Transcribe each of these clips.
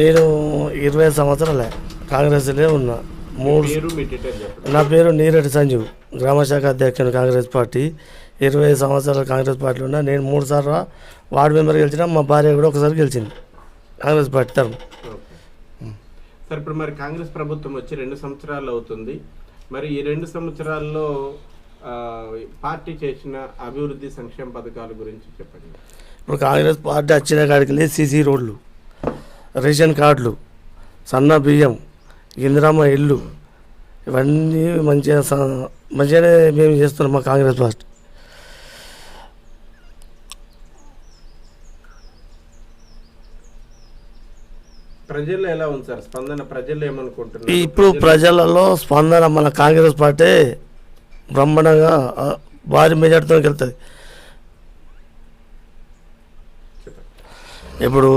నేను ఇరవై సంవత్సరాలే కాంగ్రెస్లో ఉన్నా. మూడు నా పేరు నీరెడ్డి సంజీవ్. గ్రామశాఖ అధ్యక్షుడు కాంగ్రెస్ పార్టీ. ఇరవై సంవత్సరాలు కాంగ్రెస్ పార్టీలో ఉన్నా. నేను మూడు సార్లు వార్డు మెంబర్ గెలిచిన మా భార్య కూడా ఒకసారి గెలిచింది. కాంగ్రెస్ పార్టీ తరఫున. ఓకే. సార్ ఇప్పుడు మరి కాంగ్రెస్ ప్రభుత్వం వచ్చి రెండు సంవత్సరాలు అవుతుంది. మరి ఈ రెండు సంవత్సరాల్లో పార్టీ చేసిన అభివృద్ధి సంక్షేమ పథకాల గురించి చెప్పండి. ఇప్పుడు కాంగ్రెస్ పార్టీ వచ్చిన కాడికి సీసీ రోడ్లు. రేషన్ కార్డులు సన్న బియ్యం ఇందిరమ్మ ఇల్లు ఇవన్నీ మంచిగా మంచిగానే మేము చేస్తున్నాం మా కాంగ్రెస్ పార్టీ. ప్రజల్లో ఎలా ఉంది సార్? స్పందన ప్రజలు ఏమనుకుంటున్నారు? ఇప్పుడు ప్రజలలో స్పందన మన కాంగ్రెస్ పార్టీ బ్రహ్మాండంగా భారీ మెజార్టీతో వెళ్తుంది. ఇప్పుడు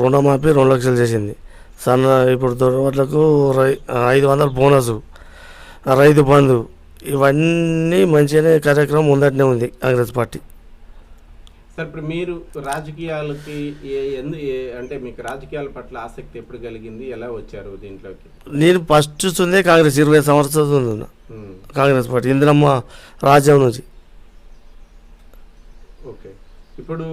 రుణమాఫీ రెండు లక్షలు చేసింది. సన్న ఇప్పుడు దొరవట్లకు రై ఐదు వందల బోనస్ రైతు బంధు ఇవన్నీ మంచిగానే కార్యక్రమం ముందటనే ఉంది కాంగ్రెస్ పార్టీ. సార్ ఇప్పుడు మీరు రాజకీయాలకి ఏ ఎందు అంటే మీకు రాజకీయాల పట్ల ఆసక్తి ఎప్పుడు కలిగింది? ఎలా వచ్చారు దీంట్లోకి? నేను ఫస్ట్ చూస్తుందే కాంగ్రెస్ ఇరవై సంవత్సరాలు కాంగ్రెస్ పార్టీ ఇందిరమ్మ రాజ్యం నుంచి. ఓకే. ఇప్పుడు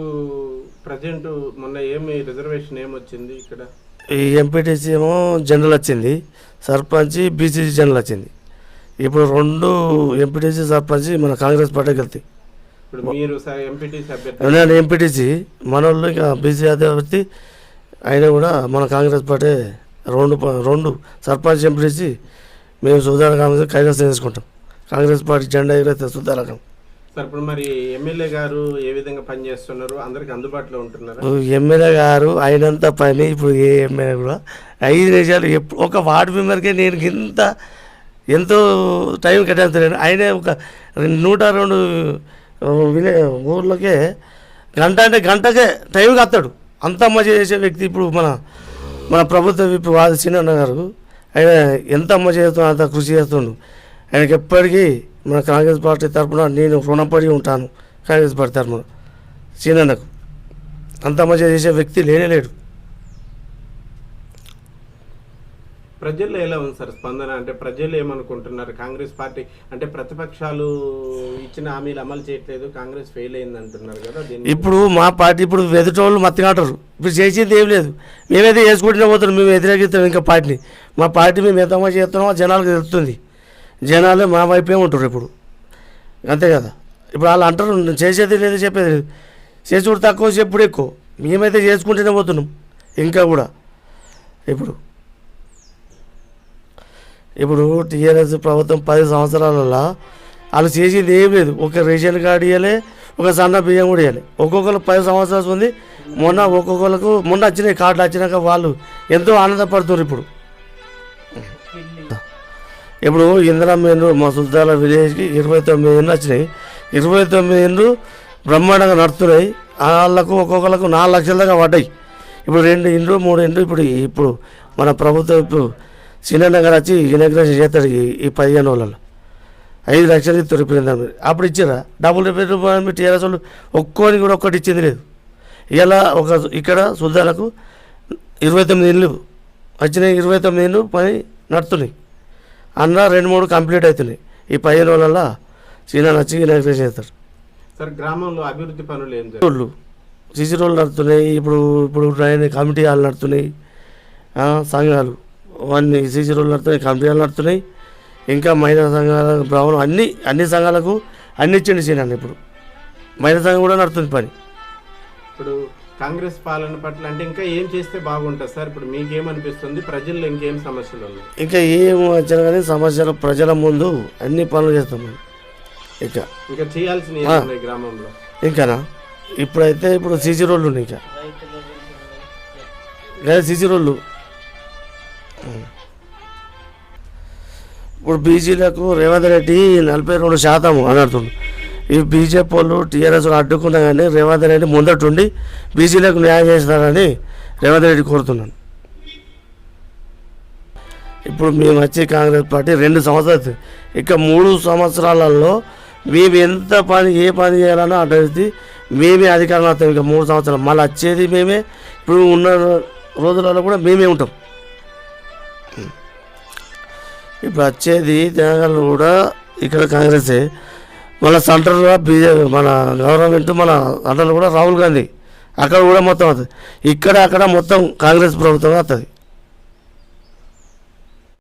ప్రజెంట్ మొన్న ఏమి రిజర్వేషన్ ఏమొచ్చింది ఇక్కడ? ఈ ఎంపీటీసీ ఏమో జనరల్ వచ్చింది సర్పంచ్ బీసీసీ జనరల్ వచ్చింది. ఇప్పుడు రెండు ఎంపీటీసీ సర్పంచ్ మన కాంగ్రెస్ పార్టీకి వెళ్తాయి. నేను ఎంపీటీసీ మన వాళ్ళు ఇంకా బీసీ అభ్యర్థి అయినా కూడా మన కాంగ్రెస్ పార్టీ రెండు రెండు సర్పంచ్ ఎంపీటీసీ మేము సుధార కాంగ్రెస్ కైలాసం చేసుకుంటాం. కాంగ్రెస్ పార్టీ జెండా ఎగిరైతే సుధారకం సార్ ఇప్పుడు మరి ఎమ్మెల్యే గారు ఏ విధంగా పనిచేస్తున్నారు అందరికి అందుబాటులో ఉంటున్నారు? ఎమ్మెల్యే గారు అయినంత పని ఇప్పుడు ఏ ఎమ్మెల్యే కూడా ఐదు నిమిషాలు ఎప్పుడు ఒక వార్డు మెంబర్కే నేను ఇంత ఎంతో టైం కేటాయించలేను. ఆయనే ఒక నూట రెండు విలే ఊర్లకే గంట అంటే గంటకే టైంకి వస్తాడు అంత అమ్మ చేసే వ్యక్తి ఇప్పుడు మన మన ప్రభుత్వ విప్పు వాది చిన్న గారు. ఆయన ఎంత అమ్మ చేస్తున్నాడు అంత కృషి చేస్తుండు ఆయనకి ఎప్పటికీ మన కాంగ్రెస్ పార్టీ తరఫున నేను రుణపడి ఉంటాను కాంగ్రెస్ పార్టీ తరఫున సీనన్నకు అంత మజా చేసే వ్యక్తి లేనే లేడు. ప్రజల్లో ఎలా ఉంది సార్ స్పందన? అంటే ప్రజలు ఏమనుకుంటున్నారు? కాంగ్రెస్ పార్టీ అంటే ప్రతిపక్షాలు ఇచ్చిన హామీలు అమలు చేయట్లేదు కాంగ్రెస్ ఫెయిల్ అయింది అంటున్నారు కదా ఇప్పుడు మా పార్టీ ఇప్పుడు వెదుటోళ్ళు మత్తిగాంటారు. ఇప్పుడు చేసేది ఏం లేదు. మేమైతే చేసుకుంటూనే పోతున్నాం మేము వ్యతిరేకిస్తాం ఇంకా పార్టీని. మా పార్టీ మేము ఎంత మంచి చేస్తున్నామో జనాలకు తెలుస్తుంది. జనాలు మా వైపే ఉంటారు ఇప్పుడు. అంతే కదా? ఇప్పుడు వాళ్ళు అంటారు "నేను చేసేది లేదు చెప్పేది లేదు. కూడా తక్కువ చెప్పుడు ఎక్కువ? మేమైతే చేసుకుంటూనే పోతున్నాం ఇంకా కూడా. ఇప్పుడు ఇప్పుడు టీఆర్ఎస్ ప్రభుత్వం పది సంవత్సరాలలో వాళ్ళు చేసింది ఏం లేదు. ఒక రేషన్ కార్డు ఇవ్వాలి ఒక సన్న బియ్యం కూడా ఇవ్వాలి ఒక్కొక్కరు పది సంవత్సరాలు ఉంది మొన్న ఒక్కొక్కరికి మొన్న వచ్చినాయి కార్డులు వచ్చినాక వాళ్ళు ఎంతో ఆనందపడుతున్నారు ఇప్పుడు. ఇప్పుడు ఇందిరా ఇండ్లు మా సుల్తాల విలేజ్కి ఇరవై తొమ్మిది ఇండ్లు వచ్చినాయి. ఇరవై తొమ్మిది ఇండ్లు బ్రహ్మాండంగా నడుస్తున్నాయి. వాళ్ళకు ఒక్కొక్కరికి నాలుగు లక్షల దాకా పడ్డాయి. ఇప్పుడు రెండు ఇండ్లు మూడు ఇండ్లు ఇప్పుడు ఇప్పుడు మన ప్రభుత్వం ఇప్పుడు శ్రీనగర్ వచ్చి ఇనాగ్రేషన్ చేస్తాడు ఈ పదిహేను వాళ్ళలో ఐదు లక్షలు ఇస్తారు ఇప్పుడు అప్పుడు ఇచ్చారా డబుల్ రిపేర్ టీఆర్ఎస్ వాళ్ళు ఒక్కోని కూడా ఒక్కటి ఇచ్చింది లేదు. ఇలా ఒక ఇక్కడ సుల్తాలకు ఇరవై తొమ్మిది ఇళ్ళు వచ్చినాయి. ఇరవై తొమ్మిది ఇళ్ళు పని నడుతున్నాయి అన్న రెండు మూడు కంప్లీట్ అవుతున్నాయి. ఈ పదిహేను రోజులలో సీనా నచ్చి ఇనాగ్రేషన్ చేస్తారు. సార్ గ్రామంలో అభివృద్ధి పనులు ఏం రోడ్లు సిసి రోడ్లు నడుతున్నాయి ఇప్పుడు ఇప్పుడు డ్రైన్ కమిటీ హాల్ నడుతున్నాయి సంఘాలు అన్ని సిసి రోడ్లు నడుతున్నాయి కమిటీ హాల్ నడుతున్నాయి ఇంకా మహిళా సంఘాల భవనం అన్ని అన్ని సంఘాలకు అన్ని ఇచ్చిండి సీనా ఇప్పుడు. మహిళా సంఘం కూడా నడుతుంది పని. ఇప్పుడు కాంగ్రెస్ పాలన పట్ల అంటే ఇంకా ఏం చేస్తే బాగుంటుంది సార్? ఇప్పుడు మీకేమనిపిస్తుంది? ప్రజల్లో ఇంకేం సమస్యలు ఉన్నాయి? ఇంకా ఏం వచ్చినా కానీ సమస్యలు ప్రజల ముందు అన్ని పనులు చేస్తాం ఇక. ఇంకా చేయాల్సిన గ్రామంలో? ఇంకానా? ఇప్పుడైతే ఇప్పుడు సీసీ రోడ్లు ఉన్నాయి ఇంకా. లేదా సీసీ రోడ్లు? ఇప్పుడు బీజీలకు రేవంత్ రెడ్డి నలభై రెండు శాతం అని ఈ బీజేపీ వాళ్ళు టీఆర్ఎస్ అడ్డుకున్నా కానీ రేవంత్ రెడ్డి ముందటుండి బీజీలకు న్యాయం చేస్తారని రేవంత్ రెడ్డి కోరుతున్నాను. ఇప్పుడు మేము వచ్చి కాంగ్రెస్ పార్టీ రెండు సంవత్సరాలు ఇక మూడు సంవత్సరాలలో మేము ఎంత పని ఏ పని చేయాలనో అడ్డది మేమే అధికారం వస్తాం. ఇక మూడు సంవత్సరాలు. మళ్ళీ వచ్చేది మేమే. ఇప్పుడు ఉన్న రోజులలో కూడా మేమే ఉంటాం. ఇప్పుడు వచ్చేది తెలంగాణలో కూడా ఇక్కడ కాంగ్రెసే. మన సెంటర్లో బీజేపీ మన గవర్నమెంట్ మన సెంటర్లో కూడా రాహుల్ గాంధీ. అక్కడ కూడా మొత్తం అవుతుంది. ఇక్కడ అక్కడ మొత్తం కాంగ్రెస్ ప్రభుత్వం వస్తుంది